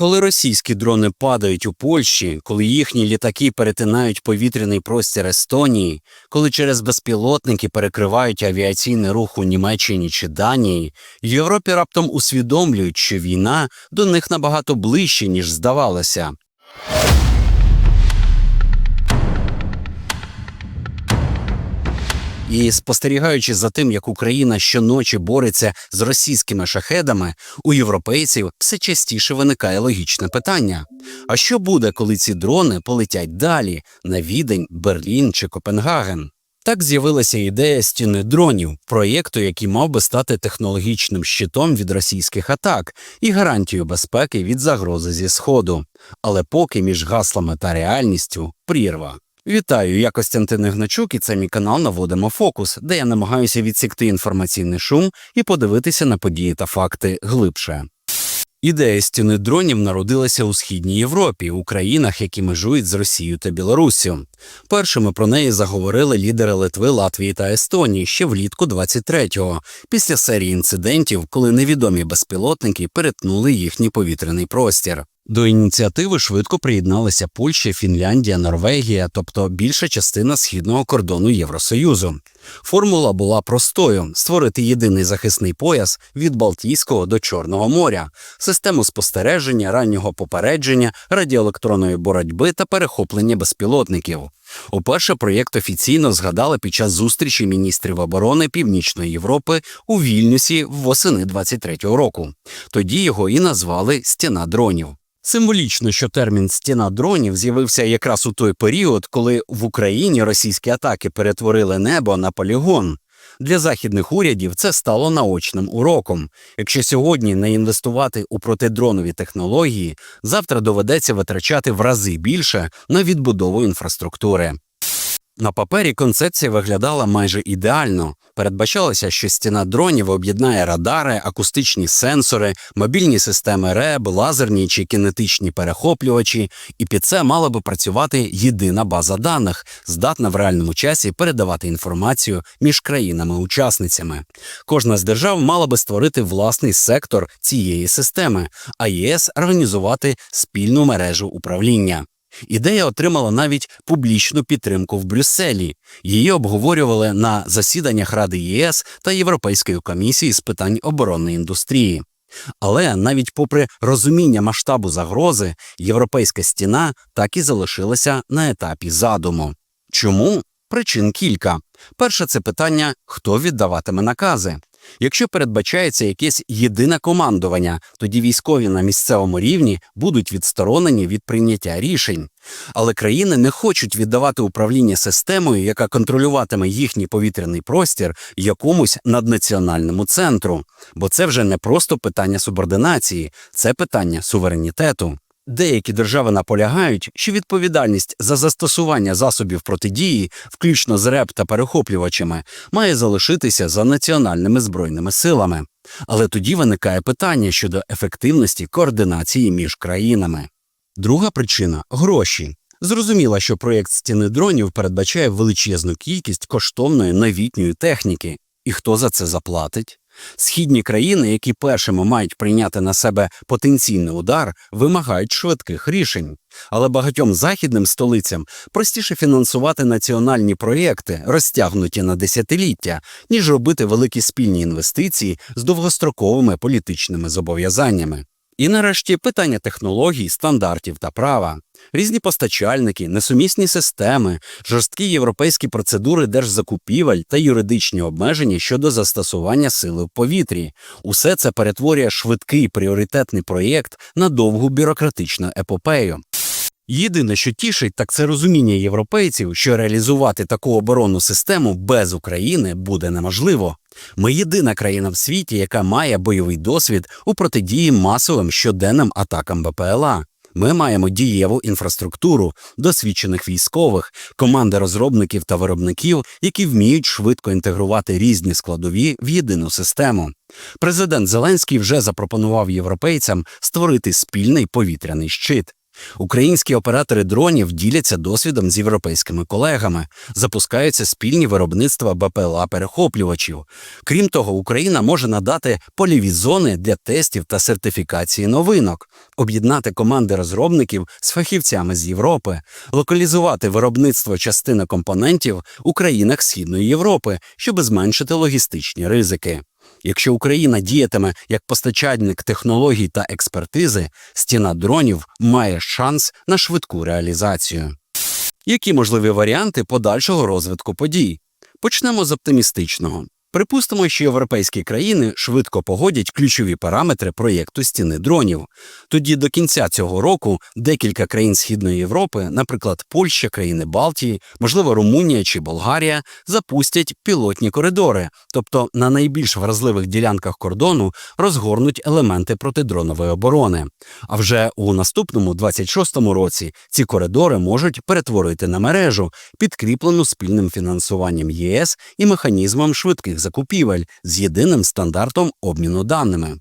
Коли російські дрони падають у Польщі, коли їхні літаки перетинають повітряний простір Естонії, коли через безпілотники перекривають авіаційний рух у Німеччині чи Данії, Європі раптом усвідомлюють, що війна до них набагато ближче, ніж здавалося. І спостерігаючи за тим, як Україна щоночі бореться з російськими шахедами, у європейців все частіше виникає логічне питання: а що буде, коли ці дрони полетять далі на Відень, Берлін чи Копенгаген? Так з'явилася ідея стіни дронів, проєкту, який мав би стати технологічним щитом від російських атак і гарантією безпеки від загрози зі сходу. Але поки між гаслами та реальністю прірва. Вітаю, я Костянтин Ігначук, і це мій канал Наводимо фокус, де я намагаюся відсікти інформаційний шум і подивитися на події та факти глибше. Ідея стіни дронів народилася у східній Європі, у країнах, які межують з Росією та Білоруссю. Першими про неї заговорили лідери Литви, Латвії та Естонії ще влітку 23-го, після серії інцидентів, коли невідомі безпілотники перетнули їхній повітряний простір. До ініціативи швидко приєдналися Польща, Фінляндія, Норвегія, тобто більша частина східного кордону Євросоюзу. Формула була простою: створити єдиний захисний пояс від Балтійського до Чорного моря, систему спостереження, раннього попередження, радіоелектронної боротьби та перехоплення безпілотників. Уперше проєкт офіційно згадали під час зустрічі міністрів оборони Північної Європи у Вільнюсі восени 23-го року. Тоді його і назвали Стіна дронів. Символічно, що термін стіна дронів з'явився якраз у той період, коли в Україні російські атаки перетворили небо на полігон. Для західних урядів це стало наочним уроком. Якщо сьогодні не інвестувати у протидронові технології, завтра доведеться витрачати в рази більше на відбудову інфраструктури. На папері концепція виглядала майже ідеально. Передбачалося, що стіна дронів об'єднає радари, акустичні сенсори, мобільні системи РЕБ, лазерні чи кінетичні перехоплювачі, і під це мала би працювати єдина база даних, здатна в реальному часі передавати інформацію між країнами-учасницями. Кожна з держав мала би створити власний сектор цієї системи, а ЄС організувати спільну мережу управління. Ідея отримала навіть публічну підтримку в Брюсселі. Її обговорювали на засіданнях Ради ЄС та Європейської комісії з питань оборонної індустрії. Але навіть попри розуміння масштабу загрози, європейська стіна так і залишилася на етапі задуму. Чому? Причин кілька. Перше це питання, хто віддаватиме накази. Якщо передбачається якесь єдине командування, тоді військові на місцевому рівні будуть відсторонені від прийняття рішень. Але країни не хочуть віддавати управління системою, яка контролюватиме їхній повітряний простір якомусь наднаціональному центру, бо це вже не просто питання субординації, це питання суверенітету. Деякі держави наполягають, що відповідальність за застосування засобів протидії, включно з РЕП та перехоплювачами, має залишитися за національними збройними силами. Але тоді виникає питання щодо ефективності координації між країнами. Друга причина гроші. Зрозуміло, що проєкт стіни дронів передбачає величезну кількість коштовної новітньої техніки. І хто за це заплатить? Східні країни, які першими мають прийняти на себе потенційний удар, вимагають швидких рішень. Але багатьом західним столицям простіше фінансувати національні проєкти, розтягнуті на десятиліття, ніж робити великі спільні інвестиції з довгостроковими політичними зобов'язаннями. І нарешті питання технологій, стандартів та права. Різні постачальники, несумісні системи, жорсткі європейські процедури держзакупівель та юридичні обмеження щодо застосування сили в повітрі. Усе це перетворює швидкий пріоритетний проєкт на довгу бюрократичну епопею. Єдине, що тішить, так це розуміння європейців, що реалізувати таку оборонну систему без України буде неможливо. Ми єдина країна в світі, яка має бойовий досвід у протидії масовим щоденним атакам БПЛА. Ми маємо дієву інфраструктуру, досвідчених військових, команди розробників та виробників, які вміють швидко інтегрувати різні складові в єдину систему. Президент Зеленський вже запропонував європейцям створити спільний повітряний щит. Українські оператори дронів діляться досвідом з європейськими колегами, запускаються спільні виробництва БПЛА перехоплювачів. Крім того, Україна може надати польові зони для тестів та сертифікації новинок, об'єднати команди розробників з фахівцями з Європи, локалізувати виробництво частини компонентів у країнах Східної Європи, щоб зменшити логістичні ризики. Якщо Україна діятиме як постачальник технологій та експертизи, стіна дронів має шанс на швидку реалізацію. Які можливі варіанти подальшого розвитку подій? Почнемо з оптимістичного. Припустимо, що європейські країни швидко погодять ключові параметри проєкту стіни дронів. Тоді до кінця цього року декілька країн Східної Європи, наприклад, Польща, країни Балтії, можливо, Румунія чи Болгарія, запустять пілотні коридори, тобто на найбільш вразливих ділянках кордону розгорнуть елементи протидронової оборони. А вже у наступному 26-му році ці коридори можуть перетворити на мережу, підкріплену спільним фінансуванням ЄС і механізмом швидких закупівель з єдиним стандартом обміну даними.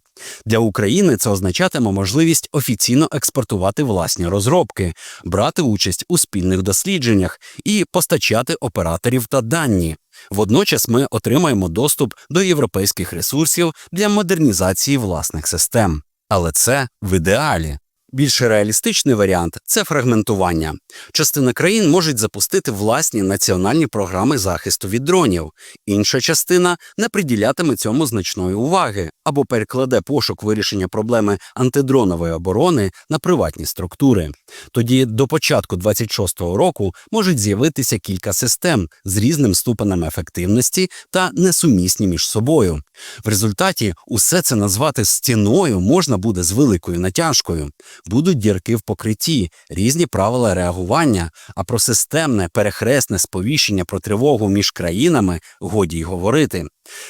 Для України це означатиме можливість офіційно експортувати власні розробки, брати участь у спільних дослідженнях і постачати операторів та дані. Водночас ми отримаємо доступ до європейських ресурсів для модернізації власних систем. Але це в ідеалі. Більш реалістичний варіант це фрагментування. Частина країн можуть запустити власні національні програми захисту від дронів, інша частина не приділятиме цьому значної уваги або перекладе пошук вирішення проблеми антидронової оборони на приватні структури. Тоді до початку 26-го року можуть з'явитися кілька систем з різним ступенем ефективності та несумісні між собою. В результаті усе це назвати стіною можна буде з великою натяжкою будуть дірки в покритті, різні правила реагування, а про системне перехресне сповіщення про тривогу між країнами годі й говорити.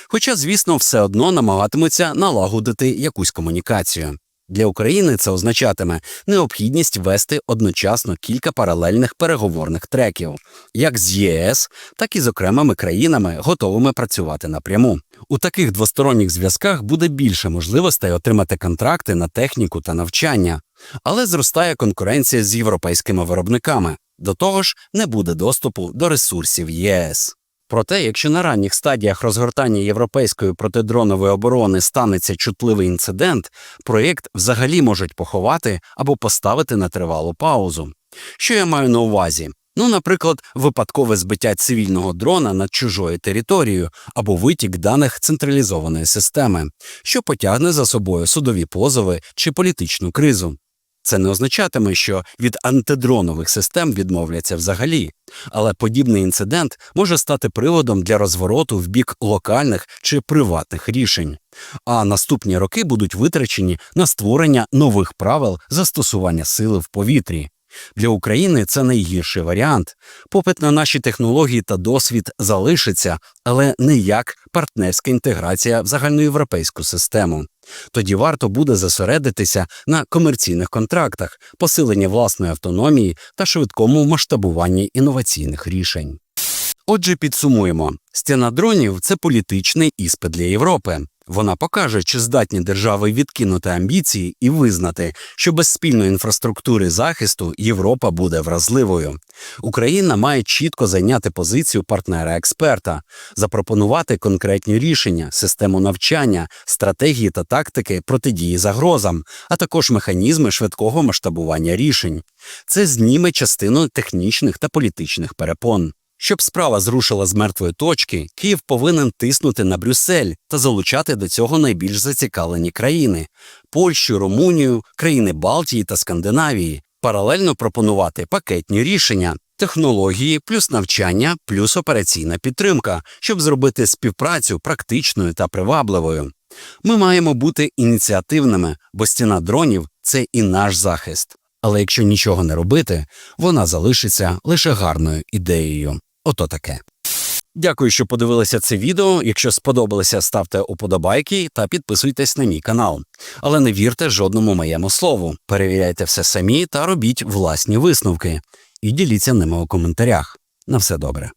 Хоча, звісно, все одно намагатимуться налагодити якусь комунікацію. Для України це означатиме необхідність вести одночасно кілька паралельних переговорних треків, як з ЄС, так і з окремими країнами, готовими працювати напряму. У таких двосторонніх зв'язках буде більше можливостей отримати контракти на техніку та навчання, але зростає конкуренція з європейськими виробниками. До того ж, не буде доступу до ресурсів ЄС. Проте, якщо на ранніх стадіях розгортання європейської протидронової оборони станеться чутливий інцидент, проєкт взагалі можуть поховати або поставити на тривалу паузу. Що я маю на увазі? Ну, наприклад, випадкове збиття цивільного дрона над чужою територією або витік даних централізованої системи, що потягне за собою судові позови чи політичну кризу. Це не означатиме, що від антидронових систем відмовляться взагалі, але подібний інцидент може стати приводом для розвороту в бік локальних чи приватних рішень. А наступні роки будуть витрачені на створення нових правил застосування сили в повітрі. Для України це найгірший варіант. Попит на наші технології та досвід залишиться, але не як партнерська інтеграція в загальноєвропейську систему. Тоді варто буде зосередитися на комерційних контрактах, посиленні власної автономії та швидкому масштабуванні інноваційних рішень. Отже, підсумуємо: стіна дронів це політичний іспит для Європи. Вона покаже, чи здатні держави відкинути амбіції і визнати, що без спільної інфраструктури захисту Європа буде вразливою. Україна має чітко зайняти позицію партнера-експерта, запропонувати конкретні рішення, систему навчання, стратегії та тактики протидії загрозам, а також механізми швидкого масштабування рішень. Це зніме частину технічних та політичних перепон. Щоб справа зрушила з мертвої точки, Київ повинен тиснути на Брюссель та залучати до цього найбільш зацікавлені країни Польщу, Румунію, країни Балтії та Скандинавії, паралельно пропонувати пакетні рішення, технології, плюс навчання, плюс операційна підтримка, щоб зробити співпрацю практичною та привабливою. Ми маємо бути ініціативними, бо стіна дронів це і наш захист. Але якщо нічого не робити, вона залишиться лише гарною ідеєю. Ото таке. Дякую, що подивилися це відео. Якщо сподобалося, ставте уподобайки та підписуйтесь на мій канал. Але не вірте жодному моєму слову. Перевіряйте все самі та робіть власні висновки. І діліться ними у коментарях. На все добре.